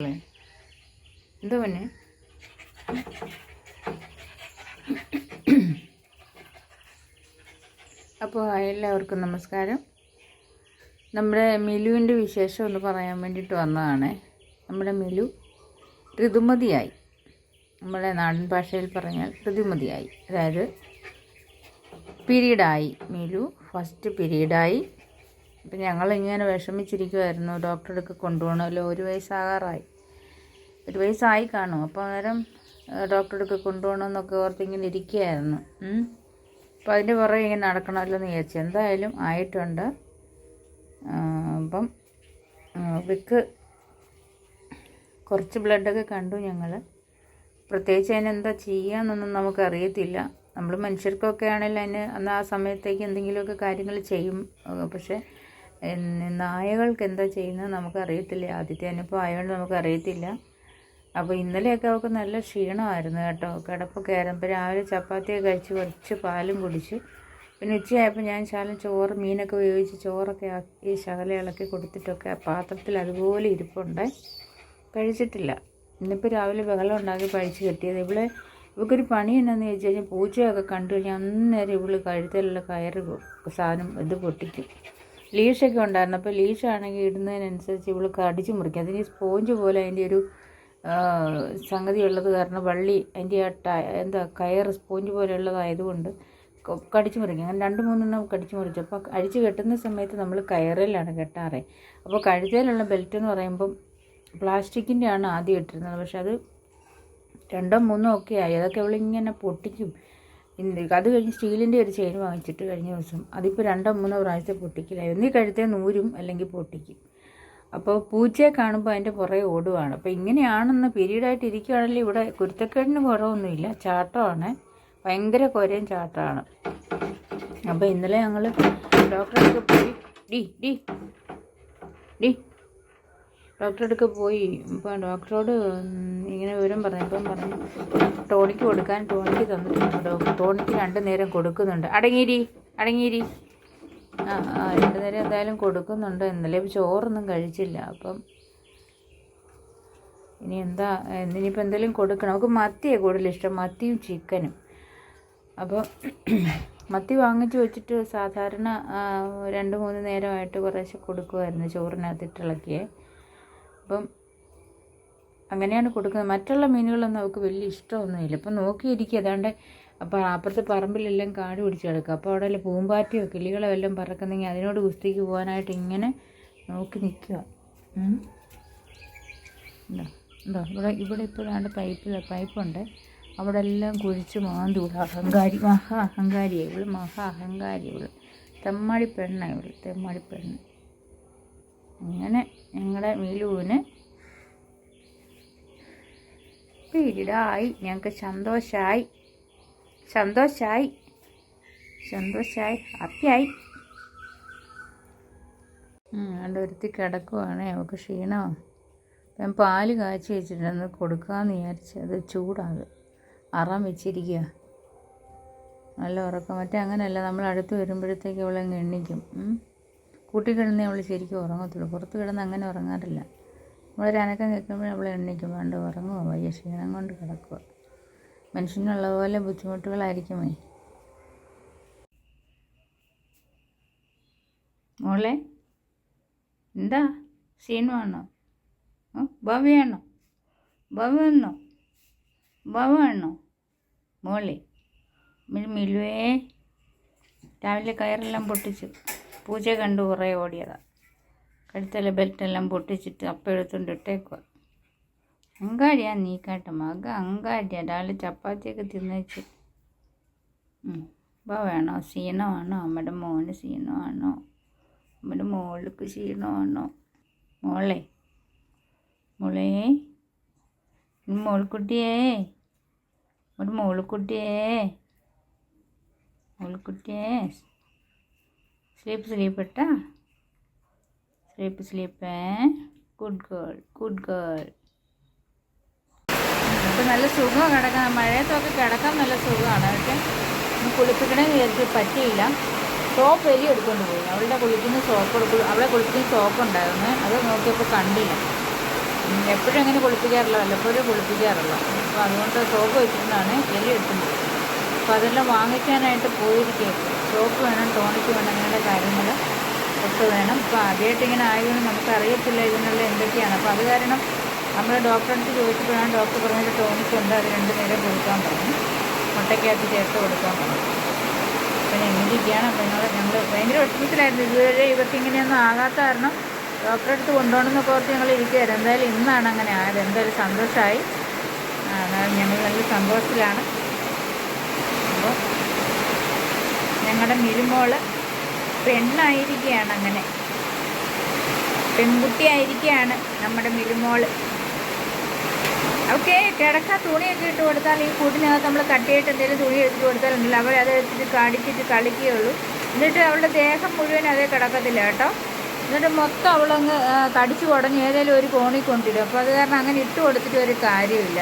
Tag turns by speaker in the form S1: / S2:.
S1: എന്താ പിന്നെ? അപ്പോൾ എല്ലാവർക്കും നമസ്കാരം. നമ്മുടെ മിലുവിന്റെ വിശേഷം ഒന്ന് പറയാൻ വേണ്ടിയിട്ട് വന്നതാണ്. നമ്മുടെ മിലു ഋതുമതിയായി. നമ്മുടെ നാടൻ ഭാഷയിൽ പറഞ്ഞാൽ ഋതുമതിയായി. അതായത് പിരീഡായി. മിലു ഫസ്റ്റ് പീരീഡായി. അപ്പം ഞങ്ങളിങ്ങനെ വിഷമിച്ചിരിക്കുമായിരുന്നു ഡോക്ടറെ അടുക്ക് കൊണ്ടുപോകണമല്ലോ ഒരു വയസ്സാകാറായി. ഒരു വയസ്സായി കാണും. അപ്പോൾ അന്നേരം ഡോക്ടറെ അടുക്ക് കൊണ്ടുപോകണമെന്നൊക്കെ ഓർത്തിങ്ങനെ ഇരിക്കുകയായിരുന്നു അപ്പോൾ അതിന്റെ പുറകെ ഇങ്ങനെ നടക്കണമല്ലോ എന്ന് വിചാരിച്ചു. എന്തായാലും ആയിട്ടുണ്ട്. അപ്പം വിക്ക് കുറച്ച് ബ്ലഡൊക്കെ കണ്ടു ഞങ്ങൾ പ്രത്യേകിച്ച് അതിനെന്താ ചെയ്യാന്നൊന്നും നമുക്കറിയത്തില്ല. നമ്മൾ മനുഷ്യർക്കൊക്കെ ആണെങ്കിൽ അതിന് അന്ന് ആ സമയത്തേക്ക് എന്തെങ്കിലുമൊക്കെ കാര്യങ്ങൾ ചെയ്യും. പക്ഷേ നായകൾക്ക് എന്താ ചെയ്യുന്നത് നമുക്കറിയത്തില്ല. ആദ്യത്തെ അനുഭവം ആയതുകൊണ്ട് നമുക്കറിയത്തില്ല. അപ്പോൾ ഇന്നലെയൊക്കെ അവൾക്ക് നല്ല ക്ഷീണമായിരുന്നു കേട്ടോ. കിടപ്പൊക്കെ ആയിരുന്നു. അപ്പോൾ രാവിലെ ചപ്പാത്തിയൊക്കെ കഴിച്ച് കുറച്ച് പാലും കുടിച്ചു. പിന്നെ ഉച്ചയായപ്പോൾ ഞാൻ ശകലം ചോറ് മീനൊക്കെ ഉപയോഗിച്ച് ചോറൊക്കെ ആക്കി ശകല ഇളക്കി കൊടുത്തിട്ടൊക്കെ പാത്രത്തിൽ അതുപോലെ ഇരിപ്പുണ്ട്. കഴിച്ചിട്ടില്ല. ഇന്നിപ്പോൾ രാവിലെ ബഹളം ഉണ്ടാക്കി കഴിച്ച് കെട്ടിയത്. ഇവളെ ഇവൾക്കൊരു പണി എന്നാന്ന് ചോദിച്ചു കഴിഞ്ഞാൽ പൂച്ചയൊക്കെ കണ്ടു കഴിഞ്ഞാൽ അന്നേരം ഇവൾ കഴുത്തലുള്ള കയറ് സാധനം ഇത് പൊട്ടിക്കും. ലീഷൊക്കെ ഉണ്ടായിരുന്നു അപ്പോൾ ലീഷാണെങ്കിൽ ഇടുന്നതിനനുസരിച്ച് ഇവൾ കടിച്ചു മുറിക്കും. അതിന് സ്പോഞ്ച് പോലെ അതിന്റെ ഒരു സംഗതി ഉള്ളത് കാരണം വള്ളി അതിന്റെ ആ ട എന്താ കയർ സ്പോഞ്ച് പോലെ ഉള്ളതായതുകൊണ്ട് കടിച്ചു മുറിക്കും. അങ്ങനെ രണ്ട് മൂന്നെണ്ണം കടിച്ചു മുറിച്ചു. അപ്പോൾ അഴിച്ച് കെട്ടുന്ന സമയത്ത് നമ്മൾ കയറിലാണ് കെട്ടാറ്. അപ്പോൾ കഴുതയിലുള്ള ബെൽറ്റ് എന്ന് പറയുമ്പം പ്ലാസ്റ്റിക്കിന്റെ ആണ് ആദ്യം ഇട്ടിരുന്നത്. പക്ഷെ അത് രണ്ടോ മൂന്നോ ഒക്കെ ആയി. അതൊക്കെ അവളിങ്ങനെ പൊട്ടിക്കും. ഇന്ന് അത് കഴിഞ്ഞ് സ്റ്റീലിന്റെ ഒരു ചെയിൻ വാങ്ങിച്ചിട്ട് കഴിഞ്ഞ ദിവസം അതിപ്പോൾ രണ്ടോ മൂന്നോ പ്രാവശ്യത്തെ പൊട്ടിക്കില്ല ഒന്നീ കഴുത്തേ നൂരും അല്ലെങ്കിൽ പൊട്ടിക്കും. അപ്പോൾ പൂച്ചയെ കാണുമ്പോൾ അതിന്റെ പുറകെ ഓടുവാണ്. അപ്പോൾ ഇങ്ങനെയാണെന്ന് പീരീഡായിട്ട് ഇരിക്കുകയാണെങ്കിൽ ഇവിടെ. കുരുത്തക്കേടിന് കുറവൊന്നുമില്ല. ചാട്ടമാണ്. ഭയങ്കര കുരയും ചാട്ടമാണ്. അപ്പോൾ ഇന്നലെ ഞങ്ങൾ ഡോക്ടറെ പോയി. D D. ഡി. ഡോക്ടറെ അടുക്ക പോയി. ഇപ്പോൾ ഡോക്ടറോട് ഇങ്ങനെ വിവരം പറഞ്ഞപ്പം പറഞ്ഞു ടോണിക്ക് കൊടുക്കാൻ ടോണിക്ക് തന്നിട്ടുണ്ട് ഡോക്ടർ. ടോണിക്ക് രണ്ട് നേരം കൊടുക്കുന്നുണ്ട്. അടങ്ങിയിരി അടങ്ങിയിരി ആ ആ രണ്ട് നേരം എന്തായാലും കൊടുക്കുന്നുണ്ട് ഇന്നലെ ചോറൊന്നും കഴിച്ചില്ല. അപ്പം ഇനി എന്താ ഇനിയിപ്പോൾ എന്തെങ്കിലും കൊടുക്കണം. നമുക്ക് മത്തിയാണ് കൂടുതൽ ഇഷ്ടം. മത്തിയും ചിക്കനും. അപ്പോൾ മത്തി വാങ്ങിച്ചു വെച്ചിട്ട് സാധാരണ രണ്ട് മൂന്ന് നേരമായിട്ട് കുറേശ്ശെ കൊടുക്കുമായിരുന്നു ചോറിനകത്തിട്ട് ഇളക്കിയേ. അപ്പം അങ്ങനെയാണ് കൊടുക്കുന്നത്. മറ്റുള്ള മീനുകളൊന്നും അവൾക്ക് വലിയ ഇഷ്ടമൊന്നുമില്ല. അപ്പം നോക്കിയിരിക്കുക അതാണ്ട് അപ്പോൾ അപ്പുറത്തെ പറമ്പിലെല്ലാം കാട് പിടിച്ച് കിടക്കുക അപ്പോൾ അവിടെ വല്ല പൂമ്പാറ്റയോ കിളികളോ എല്ലാം പറക്കുന്നെങ്കിൽ അതിനോട് കുസ്തിക്ക് പോകാനായിട്ട് ഇങ്ങനെ നോക്കി നിൽക്കുക. ഉണ്ടോ? ഇവിടെ ഇവിടെ ഇപ്പോഴാണ്ട് പൈപ്പ് പൈപ്പുണ്ട്. അവിടെ എല്ലാം കുഴിച്ച് മാന്തി ഇവിടെ അഹങ്കാരി മഹാ അഹങ്കാരിയെ ഇവൾ. മഹാ അഹങ്കാരി ഇവൾ. തെമ്മാടി പെണ്ണാണ് ഇവൾ. തെമ്മാടി പെണ്ണ് അങ്ങനെ ഞങ്ങളുടെ മീലുവിന് പീരീഡായി ഞങ്ങൾക്ക് സന്തോഷമായി സന്തോഷമായി സന്തോഷമായി ഹാപ്പിയായി. അവിടെ ഒരുത്തി കിടക്കുവാണ്. അവൾക്ക് ക്ഷീണമാണ് ഞാൻ പാൽ കാച്ചി വെച്ചിട്ടുണ്ട്. കൊടുക്കാമെന്ന് വിചാരിച്ച് അത് ചൂടാത് അറാൻ വെച്ചിരിക്കുക നല്ല ഉറക്കം. മറ്റേ അങ്ങനെയല്ല നമ്മൾ അടുത്ത് വരുമ്പോഴത്തേക്ക് അവളെ എണ്ണിക്കും. കൂട്ടി കിടന്നേ അവൾ ശരിക്കും ഉറങ്ങത്തുള്ളൂ. പുറത്ത് കിടന്ന് അങ്ങനെ ഉറങ്ങാറില്ല. നമ്മളൊരു അനക്കം കേൾക്കുമ്പോൾ അവളെ എണ്ണിക്കും വേണ്ട ഉറങ്ങുമോ വയ്യ ക്ഷീണം കൊണ്ട് കിടക്കുക മനുഷ്യനുള്ള പോലെ ബുദ്ധിമുട്ടുകളായിരിക്കുമേ. മോളെ എന്താ? ക്ഷീണമാണോ ഭവ്യാണോ ഭവന്നോ ഭവണോ മോളെ മിലുവേ രാവിലെ കയറെല്ലാം പൊട്ടിച്ചു. പൂച്ച കണ്ട് കുറേ ഓടിയതാണ് കഴുത്തല ബെൽറ്റെല്ലാം പൊട്ടിച്ചിട്ട് അപ്പം എടുത്തുകൊണ്ട് ഇട്ടേക്കുക അങ്കാടിയാ നീ കേട്ടോ മക അങ്കാടിയാ രാവിലെ ചപ്പാത്തിയൊക്കെ തിന്നേച്ച്. അപ്പോൾ വേണോ? ക്ഷീണമാണോ? അമ്മയുടെ മോന് ക്ഷീണമാണോ? അമ്മയുടെ മോൾക്ക് ക്ഷീണമാണോ? മോളെ മോളെ മോൾക്കുട്ടിയേ ഒരു മോൾക്കുട്ടിയേ മോൾക്കുട്ടിയേ. സ്ലീപ്പ് സ്ലീപ്പ് ഇട്ടാ? Sleep sleep good girl good girl ഇപ്പം നല്ല സുഖമാണ് കിടക്കാൻ മഴയത്തൊക്കെ കിടക്കാൻ നല്ല സുഖമാണ്. പക്ഷേ ഒന്ന് കുളിപ്പിക്കണേ വിചാരിച്ച് പറ്റിയില്ല. സോപ്പ് എരി എടുക്കൊണ്ട് പോയി. അവളുടെ കുളിക്കുന്ന സോപ്പ് എടുക്കും അവളെ കുളിക്കുന്ന സോപ്പ് ഉണ്ടായിരുന്നു. അത് നോക്കിയപ്പോൾ കണ്ടില്ല. എപ്പോഴും അങ്ങനെ കുളിപ്പിക്കാറില്ല. വല്ലപ്പോഴും കുളിപ്പിക്കാറുള്ളൂ അപ്പോൾ അതുകൊണ്ട് സോപ്പ് വെച്ചിരുന്നാണ് എലി എടുക്കുന്നത് അപ്പോൾ അതെല്ലാം വാങ്ങിക്കാനായിട്ട് പോയിരിക്കുക സോപ്പ് വേണം ടോണിക്ക് വേണം അങ്ങനെയുള്ള കാര്യങ്ങൾ ഒക്കെ വേണം. ഇപ്പോൾ ആദ്യമായിട്ട് ഇങ്ങനെ ആയതുകൊണ്ട് നമുക്ക് അറിയത്തില്ല ഇതിനുള്ള എന്തൊക്കെയാണ്. അപ്പോൾ അത് കാരണം നമ്മൾ ഡോക്ടറെ അടുത്ത് ചോദിച്ചപ്പോഴാണ് ഡോക്ടർ പറഞ്ഞിട്ട് ടോണിക്ക് ഉണ്ട് അത് രണ്ട് നേരം കൊടുക്കാൻ പറഞ്ഞു. മുട്ടയ്ക്കകത്ത് ചേർത്ത് കൊടുക്കാൻ പറഞ്ഞു. അപ്പം എങ്ങനെയൊക്കെയാണ് അപ്പോൾ ഞങ്ങൾ ഞങ്ങൾ ഭയങ്കര വിഷമത്തിലായിരുന്നു. ഇതുവരെ ഇവർക്ക് ഇങ്ങനെയൊന്നും ആകാത്ത കാരണം ഡോക്ടറെ അടുത്ത് കൊണ്ടുപോകണമെന്ന് ഓർത്ത് ഞങ്ങൾ ഇരിക്കുകയായിരുന്നു. എന്തായാലും ഇന്നാണ് അങ്ങനെ ആയത്. എന്തായാലും സന്തോഷമായി ഞങ്ങൾ നല്ല സന്തോഷത്തിലാണ്. അപ്പോൾ ഞങ്ങളുടെ മിരുമോൾ പെണ്ണായിരിക്കുകയാണ് അങ്ങനെ പെൺകുട്ടിയായിരിക്കുകയാണ് നമ്മുടെ മിരുമോൾ. ഓക്കെ കിടക്കാൻ തുണിയൊക്കെ ഇട്ട് കൊടുത്താൽ ഈ കൂട്ടിനകത്ത് നമ്മൾ കട്ടിയായിട്ട് എന്തെങ്കിലും തുണി എടുത്തിട്ട് കൊടുത്താലുണ്ടല്ലോ അവരെ അത് എടുത്തിട്ട് കടിച്ചിട്ട് കളിക്കുകയുള്ളൂ. എന്നിട്ട് അവളുടെ ദേഹം മുഴുവൻ അതേ കിടക്കത്തില്ല കേട്ടോ. എന്നിട്ട് മൊത്തം അവളങ്ങ് കടിച്ചു കുടഞ്ഞ് ഏതെങ്കിലും ഒരു കോണിൽ കൊണ്ടിടും. അപ്പോൾ അത് കാരണം അങ്ങനെ ഇട്ട് കൊടുത്തിട്ട് ഒരു കാര്യമില്ല